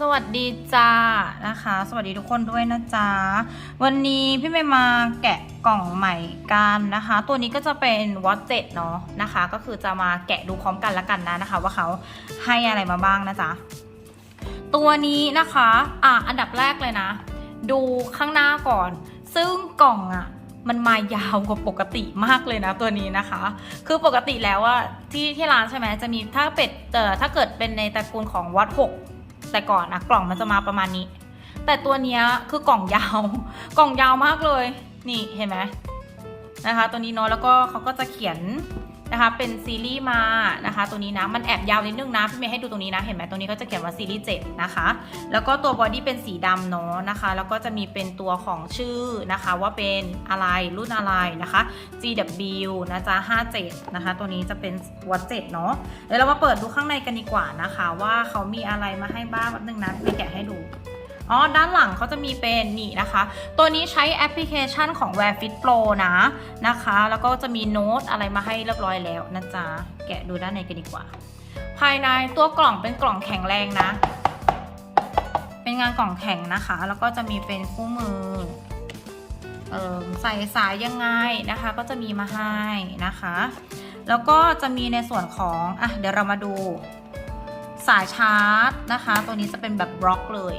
สวัสดีจ้านะคะ สวัสดีทุกคนด้วยนะจ๊ะวันนี้พี่เมย์มาแกะกล่องใหม่กันนะคะ ตัวนี้ก็จะเป็นวอตเจ็ดเนาะนะคะ ก็คือจะมาแกะดูพร้อมกันละกันนะนะคะ ว่าเขาให้อะไรมาบ้างนะจ๊ะตัวนี้นะคะอะอันดับแรกเลยนะ ดูข้างหน้าก่อน ซึ่งกล่องอะมันมายาวกว่าปกติมากเลยนะตัวนี้นะคะ คือปกติแล้วอะที่ที่ร้านใช่ไหมจะมีถ้าเป็ดเอ่อถ้าเกิดเป็นในตระกูลของวัดหก แต่ก่อนนะกล่องมันจะมาประมาณนี้ แต่ตัวเนี้ยคือกล่องยาว กล่องยาวมากเลย นี่เห็นไหมนะคะ ตัวนี้เนาะแล้วก็เขาก็จะเขียน นะคะ เป็นซีรีส์มานะคะ ตัวนี้นะ มันแอบยาวนิดนึงนะ พี่เมย์ให้ดูตรงนี้นะ เห็นไหมตรงนี้ก็จะเขียนว่าซีรีส์7นะคะ แล้วก็ตัวบอดี้เป็นสีดำเนาะนะคะ แล้วก็จะมีเป็นตัวของชื่อนะคะ ว่าเป็นอะไรรุ่นอะไรนะคะ GW นะจ๊ะ57 นะคะ ตัวนี้จะเป็นวัด7เนาะ เดี๋ยวเรามาเปิดดูข้างในกันดีกว่านะคะ ว่าเขามีอะไรมาให้บ้างแป๊บนึงนะไปแกะให้ดู อ๋อด้านหลังเขาจะมีเป็นนี่นะคะ ตัวนี้ใช้แอปพลิเคชันของ Wear Fit Pro นะนะคะ แล้วก็จะมีโน้ตอะไรมาให้เรียบร้อยแล้วนะจ๊ะแกะดูด้านในกันดีกว่า ภายในตัวกล่องเป็นกล่องแข็งแรงนะ เป็นงานกล่องแข็งนะคะ แล้วก็จะมีเป็นคู่มือเออใส่สายยังไงนะคะ ก็จะมีมาให้นะคะ แล้วก็จะมีในส่วนของอะเดี๋ยวเรามาดูสายชาร์จนะคะ ตัวนี้จะเป็นแบบบล็อกเลย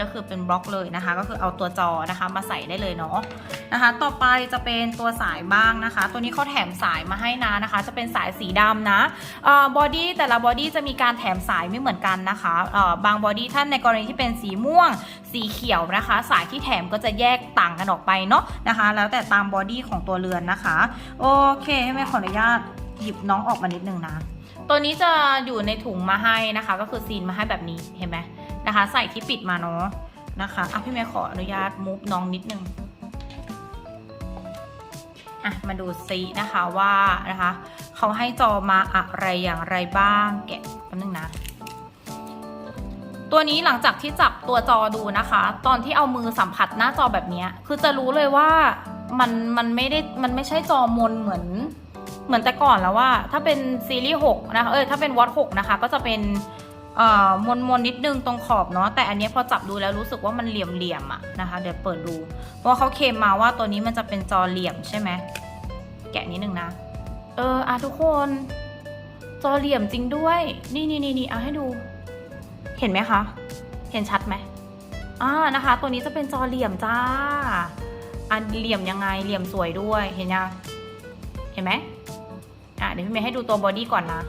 ก็คือเป็นบล็อกเลยนะคะ ก็คือเอาตัวจอนะคะมาใส่ได้เลยเนาะนะคะ ต่อไปจะเป็นตัวสายบ้างนะคะ ตัวนี้เขาแถมสายมาให้นะนะคะ จะเป็นสายสีดำนะเอ่อบอดี้แต่ละบอดี้จะมีการแถมสายไม่เหมือนกันนะคะเอ่อบางบอดี้ท่านในกรณีที่เป็นสีม่วง สีเขียวนะคะ สายที่แถมก็จะแยกต่างกันออกไปเนาะนะคะ แล้วแต่ตามบอดี้ของตัวเรือนนะคะ โอเคให้แม่ขออนุญาตหยิบน้องออกมานิดนึงนะ ตัวนี้จะอยู่ในถุงมาให้นะคะ ก็คือซีนมาให้แบบนี้เห็นไหม นะคะ ใส่ที่ปิดมาเนาะนะคะอะพี่เมย์ขออนุญาตมูฟน้องนิดนึงอะมาดูซินะคะว่านะคะเขาให้จอมาอะไรอย่างไรบ้างแกะแป๊บนึงนะ ตัวนี้หลังจากที่จับตัวจอดูนะคะ ตอนที่เอามือสัมผัสหน้าจอแบบนี้คือจะรู้เลยว่ามันมันไม่ได้มันไม่ใช่จอมนเหมือนเหมือนแต่ก่อนแล้วว่า ถ้าเป็นซีรีส์6นะคะเออถ้าเป็นวอต6นะคะก็จะเป็น มนมนๆนิดนึงตรงขอบเนาะแต่อันนี้พอจับดูแล้วรู้สึกว่ามันเหลี่ยมเหลี่ยมๆอะนะคะเดี๋ยวเปิดดู เพราะเขาเคลมมาว่าตัวนี้มันจะเป็นจอเหลี่ยมใช่ไหมแกะนิดนึงนะ เอออะทุกคน จอเหลี่ยมจริงด้วย นี่นี่นี่นี่เอาให้ดู เห็นไหมคะ เห็นชัดไหมอ่านะคะ ตัวนี้จะเป็นจอเหลี่ยมจ้าอันเหลี่ยมยังไงเหลี่ยมสวยด้วยเห็นยังเห็นไหมอะเดี๋ยวพี่เมย์ให้ดูตัวบอดี้ก่อนนะ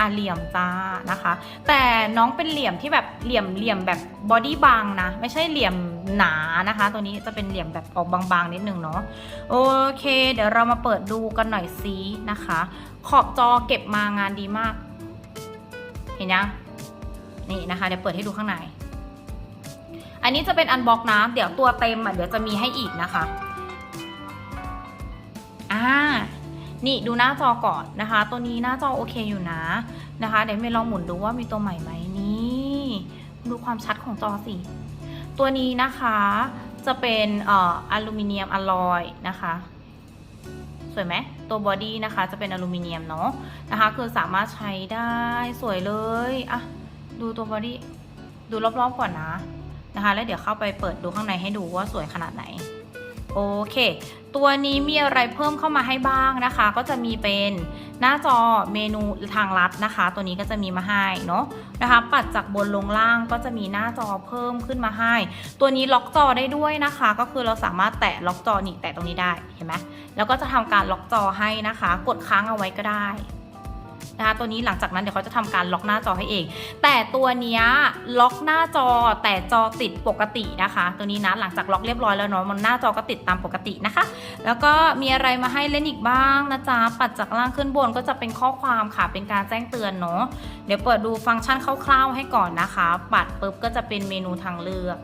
อะเหลี่ยมจ้านะคะ แต่น้องเป็นเหลี่ยมที่แบบเหลี่ยมเหลี่ยมแบบบอดี้บางนะ ไม่ใช่เหลี่ยมหนานะคะ ตัวนี้จะเป็นเหลี่ยมแบบออกบางๆนิดนึงเนาะโอเค เดี๋ยวเรามาเปิดดูกันหน่อยซินะคะ ขอบจอเก็บมางานดีมาก เห็นยังนี่นะคะ เดี๋ยวเปิดให้ดูข้างใน อันนี้จะเป็นอันบ็อกนะ เดี๋ยวตัวเต็มอะเดี๋ยวจะมีให้อีกนะคะ นี่ดูหน้าจอก่อนนะคะ ตัวนี้หน้าจอโอเคอยู่นะนะคะ เดี๋ยวไม่ลองหมุนดูว่ามีตัวใหม่ไหมนี่ดูความชัดของจอสิ ตัวนี้นะคะจะเป็นเอ่ออลูมิเนียมอลลอยนะคะสวยไหมตัวบอดี้นะคะจะเป็นอลูมิเนียมเนาะนะคะ คือสามารถใช้ได้สวยเลยอะดูตัวบอดี้ดูรอบๆก่อนนะนะคะ แล้วเดี๋ยวเข้าไปเปิดดูข้างในให้ดูว่าสวยขนาดไหน โอเค ตัวนี้มีอะไรเพิ่มเข้ามาให้บ้างนะคะ ก็จะมีเป็นหน้าจอเมนูทางลัดนะคะ ตัวนี้ก็จะมีมาให้เนาะนะคะ ปัดจากบนลงล่างก็จะมีหน้าจอเพิ่มขึ้นมาให้ ตัวนี้ล็อกจอได้ด้วยนะคะ ก็คือเราสามารถแตะล็อกจอนี่แตะตรงนี้ได้เห็นไหมแล้วก็จะทำการล็อกจอให้นะคะ กดค้างเอาไว้ก็ได้ นะคะตัวนี้หลังจากนั้นเดี๋ยวเขาจะทำการล็อกหน้าจอให้เอง แต่ตัวเนี้ยล็อกหน้าจอแต่จอติดปกตินะคะ ตัวนี้นะหลังจากล็อกเรียบร้อยแล้วเนาะมันหน้าจอก็ติดตามปกตินะคะ แล้วก็มีอะไรมาให้เล่นอีกบ้างนะจ๊ะปัดจากล่างขึ้นบนก็จะเป็นข้อความค่ะเป็นการแจ้งเตือนเนาะเดี๋ยวเปิดดูฟังก์ชันคร่าวๆให้ก่อนนะคะ ปัดปุ๊บก็จะเป็นเมนูทางเลือก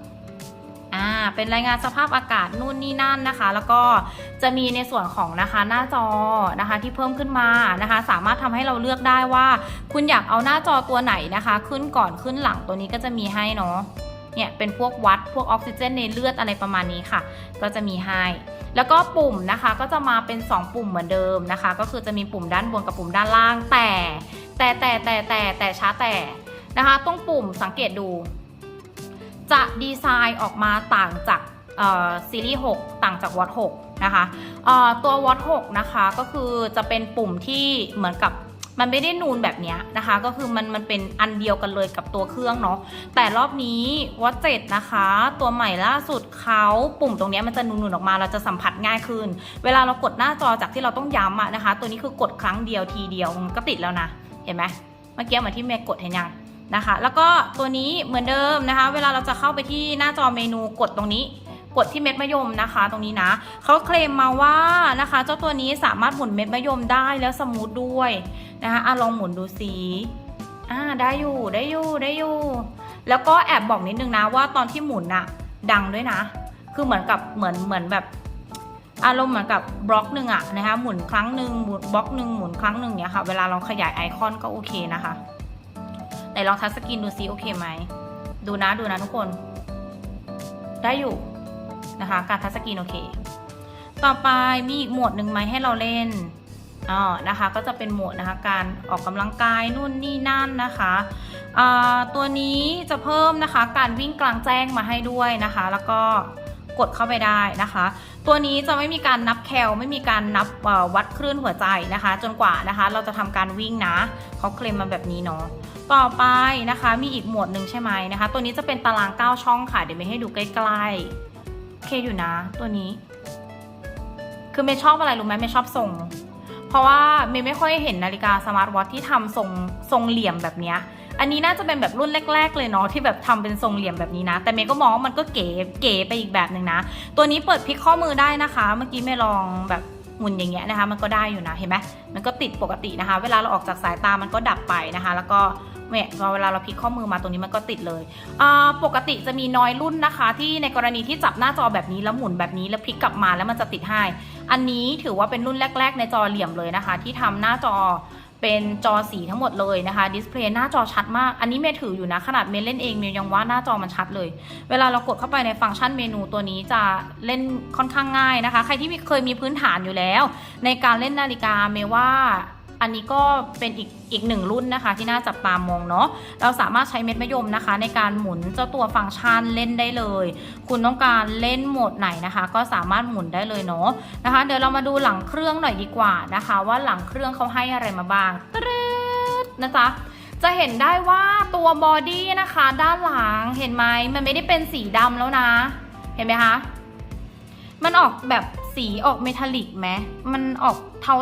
เป็นรายงานสภาพอากาศนู่นนี่นั่นนะคะ แล้วก็จะมีในส่วนของนะคะหน้าจอนะคะที่เพิ่มขึ้นมานะคะ สามารถทำให้เราเลือกได้ว่า คุณอยากเอาหน้าจอตัวไหนนะคะ ขึ้นก่อนขึ้นหลังตัวนี้ก็จะมีให้เนาะเนี่ยเป็นพวกวัดพวกออกซิเจนในเลือดอะไรประมาณนี้ค่ะ ก็จะมีให้แล้วก็ปุ่มนะคะก็จะมาเป็น 2 ปุ่มเหมือนเดิมนะคะ ก็คือจะมีปุ่มด้านบนกับปุ่มด้านล่างแต่ แต่แต่แต่แต่แต่ช้าแต่นะคะตรงปุ่มสังเกตดู จะดีไซน์ออกมาต่างจากซีรีส์ 6 ต่างจากวอต6นะคะตัววอต6นะคะก็คือจะเป็นปุ่มที่เหมือนกับมันไม่ได้นูนแบบนี้นะคะ ก็คือมันมันเป็นอันเดียวกันเลยกับตัวเครื่องเนาะแต่รอบนี้วอต7นะคะ ตัวใหม่ล่าสุดเขาปุ่มตรงนี้มันจะนูนๆออกมาเราจะสัมผัสง่ายขึ้น เวลาเรากดหน้าจอจากที่เราต้องย้ำอะนะคะ ตัวนี้คือกดครั้งเดียวทีเดียวมันก็ติดแล้วนะ เห็นไหมเมื่อกี้เหมือนที่เมย์กดเห็นยัง นะคะ แล้วก็ตัวนี้เหมือนเดิมนะคะ เวลาเราจะเข้าไปที่หน้าจอเมนูกดตรงนี้ กดที่เม็ดมะยมนะคะ ตรงนี้นะเขาเคลมมาว่านะคะ เจ้าตัวนี้สามารถหมุนเม็ดมะยมได้แล้วสมูทด้วยนะคะอะลองหมุนดูสิอ่าได้อยู่ได้อยู่ได้อยู่ แล้วก็แอบบอกนิดนึงนะว่าตอนที่หมุนอะดังด้วยนะ คือเหมือนกับเหมือนเหมือนแบบอารมณ์เหมือนกับบล็อกหนึ่งอะนะคะหมุนครั้งหนึ่งหมุนบล็อกหนึ่งหมุนครั้งหนึ่งเนี่ยค่ะ เวลาเราขยายไอคอนก็โอเคนะคะ ไหนลองทัชสกรีนดูซิโอเคไหม ดูนะดูนะทุกคน ได้อยู่นะคะ การทัชสกรีนโอเค ต่อไปมีอีกหมวดหนึ่งไหมให้เราเล่นอ๋อนะคะ ก็จะเป็นหมวดนะคะ การออกกำลังกายนู่นนี่นั่นนะคะตัวนี้จะเพิ่มนะคะ การวิ่งกลางแจ้งมาให้ด้วยนะคะ แล้วก็ กดเข้าไปได้นะคะ ตัวนี้จะไม่มีการนับแคลไม่มีการนับวัดคลื่นหัวใจนะคะ จนกว่านะคะ เราจะทำการวิ่งนะเขาเคลมมาแบบนี้เนาะต่อไปนะคะ มีอีกหมวดหนึ่งใช่ไหมนะคะ ตัวนี้จะเป็นตาราง 9 ช่องค่ะ เดี๋ยวเมย์ให้ดูใกล้ๆโอเคอยู่นะ ตัวนี้ คือเมย์ชอบอะไรรู้ไหมเมย์ชอบทรงเพราะว่าเมย์ไม่ค่อยเห็นนาฬิกาสมาร์ทวอทที่ทำทรงทรงเหลี่ยมแบบนี้ อันนี้น่าจะเป็นแบบรุ่นแรก ๆ เลยเนาะที่แบบทำเป็นทรงเหลี่ยมแบบนี้นะ แต่เมย์ก็มองว่ามันก็เก๋เก๋ไปอีกแบบหนึ่งนะ ตัวนี้เปิดพลิกข้อมือได้นะคะ เมื่อกี้เมย์ลองแบบหมุนอย่างเงี้ยนะคะ มันก็ได้อยู่นะเห็นไหมมันก็ติดปกตินะคะ เวลาเราออกจากสายตามันก็ดับไปนะคะ แล้วก็เนี่ยพอเวลาเราพลิกข้อมือมาตรงนี้มันก็ติดเลย ปกติจะมีน้อยรุ่นนะคะ ที่ในกรณีที่จับหน้าจอแบบนี้แล้วหมุนแบบนี้แล้วพลิกกลับมาแล้วมันจะติดให้ อันนี้ถือว่าเป็นรุ่นแรก ๆ ในจอเหลี่ยมเลยนะคะ ที่ทำหน้าจอ เป็นจอสีทั้งหมดเลยนะคะดิสเพลย์หน้าจอชัดมาก อันนี้เมย์ถืออยู่นะ ขนาดเมย์เล่นเองเมย์ยังว่าหน้าจอมันชัดเลย เวลาเรากดเข้าไปในฟังก์ชันเมนูตัวนี้จะเล่นค่อนข้างง่ายนะคะ ใครที่เคยมีพื้นฐานอยู่แล้ว ในการเล่นนาฬิกาเมย์ว่า อันนี้ก็เป็นอีกอีกหนึ่งรุ่นนะคะ ที่น่าจับตามองเนาะเราสามารถใช้เม็ดมะยมนะคะ ในการหมุนเจ้าตัวฟังก์ชันเล่นได้เลย คุณต้องการเล่นโหมดไหนนะคะ ก็สามารถหมุนได้เลยเนาะนะคะ เดี๋ยวเรามาดูหลังเครื่องหน่อยดีกว่านะคะ ว่าหลังเครื่องเขาให้อะไรมาบ้างตรึดนะจ๊ะจะเห็นได้ว่าตัวบอดี้นะคะ ด้านหลังเห็นไหมมันไม่ได้เป็นสีดำแล้วนะ เห็นไหมคะมันออกแบบ สีออกเมทัลลิกไหมมันออก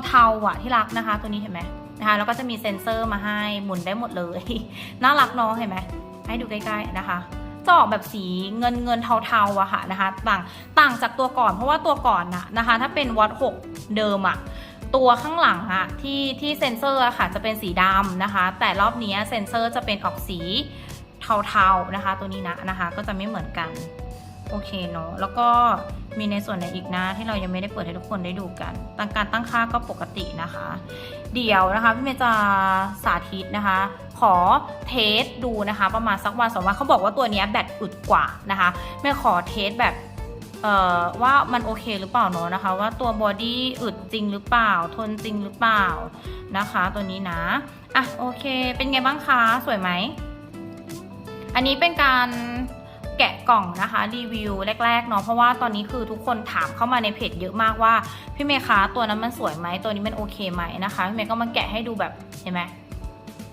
เทาๆอะที่รักนะคะ ตัวนี้เห็นไหมนะคะแล้วก็จะมีเซ็นเซอร์มาให้หมุนได้หมดเลย น่ารักเนาะเห็นไหมให้ดูใกล้ๆนะคะจะออกแบบสีเงินเงินเทาๆอะค่ะนะคะ ต่างต่างจากตัวก่อนเพราะว่าตัวก่อนนะนะคะ ถ้าเป็นวอต6เดิมอะตัวข้างหลังอะที่ที่เซ็นเซอร์อะค่ะจะเป็นสีดำนะคะ แต่รอบนี้เซ็นเซอร์จะเป็นออกสีเทาๆนะคะ ตัวนี้นะนะคะ ก็จะไม่เหมือนกัน โอเคเนาะแล้วก็ มีในส่วนไหนอีกนะที่เรายังไม่ได้เปิดให้ทุกคนได้ดูกันตั้งการตั้งค่าก็ปกตินะคะ เดี๋ยวนะคะพี่เมย์จะสาธิตนะคะ ขอเทสดูนะคะ ประมาณสักวันสองวันเขาบอกว่าตัวนี้แบตอึดกว่านะคะเมย์ขอเทสแบบว่ามันโอเคหรือเปล่าเนาะนะคะ ว่าตัวบอดี้อึดจริงหรือเปล่า ทนจริงหรือเปล่านะคะ ตัวนี้นะอะโอเค เป็นไงบ้างคะ สวยไหม อันนี้เป็นการ กะกล่องนะคะรีวิวแรกๆเนาะเพราะว่าตอนนี้คือทุกคนถามเข้ามาในเพจเยอะมากว่าพี่เมย์คะตัวนั้นมันสวยไหมตัวนี้มันโอเคไหมนะคะพี่เมย์ก็มาแกะให้ดูแบบเห็นไหม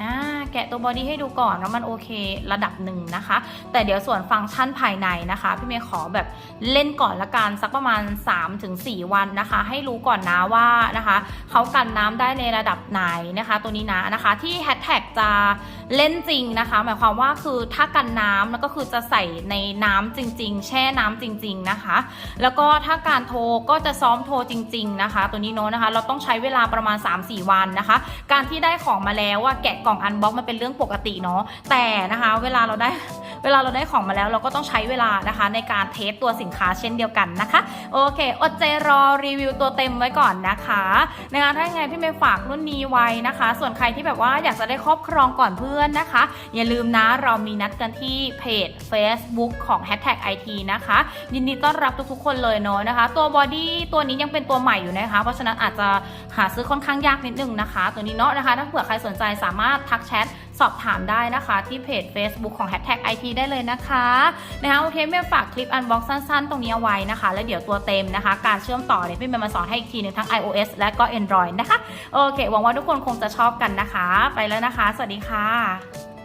อ่าแกะตัวบอดี้ให้ดูก่อนว่ามันโอเคระดับหนึ่งนะคะ แต่เดี๋ยวส่วนฟังก์ชันภายในนะคะ พี่เมย์ขอแบบเล่นก่อนละกันสักประมาณ 3-4 วันนะคะ ให้รู้ก่อนนะว่านะคะเขากันน้ำได้ในระดับไหนนะคะ ตัวนี้นะนะคะ ที่แฮชแท็กจะ เล่นจริงนะคะ หมายความว่าคือถ้ากันน้ำแล้วก็คือจะใส่ในน้ำจริง ๆ แช่น้ำจริง ๆนะคะ แล้วก็ถ้าการโทรก็จะซ้อมโทรจริง ๆ นะคะ ตัวนี้เนาะนะคะ เราต้องใช้เวลาประมาณ 3-4 วันนะคะ การที่ได้ของมาแล้วว่าแกะกล่องอันบ็อกมันเป็นเรื่องปกติเนาะแต่นะคะ เวลาเราได้ เวลาเราได้ของมาแล้วเราก็ต้องใช้เวลานะคะ ในการเทสตัวสินค้าเช่นเดียวกันนะคะ โอเคอดใจรอรีวิวตัวเต็มไว้ก่อนนะคะนะคะถ้ายังไงพี่เมย์ฝากรุ่นนี้ไว้นะคะ ส่วนใครที่แบบว่าอยากจะได้ครอบครองก่อนเพื่อนนะคะ อย่าลืมนะเรามีนัดกันที่เพจ Facebook ของ Hashtag IT นะคะ ยินดีต้อนรับทุกๆ คนเลยเนาะนะคะ ตัวบอดี้ตัวนี้ยังเป็นตัวใหม่อยู่นะคะ เพราะฉะนั้นอาจจะหาซื้อค่อนข้างยากนิดนึงนะคะ ตัวนี้เนาะนะคะ ถ้าเผื่อใครสนใจสามารถทักแชท สอบถามได้นะคะ ที่เพจ Facebook ของ Hashtag IT ได้เลยนะคะนะคะโอเคเมย์ฝากคลิปอันบ็อกสั้นๆ ตรงนี้เอาไว้นะคะ แล้วเดี๋ยวตัวเต็มนะคะ การเชื่อมต่อเนี่ยพี่เมย์มาสอนให้อีกทีหนึงทั้ง iOS และก็ Android นะคะ โอเค หวังว่าทุกคนคงจะชอบกันนะคะ ไปแล้วนะคะ สวัสดีค่ะ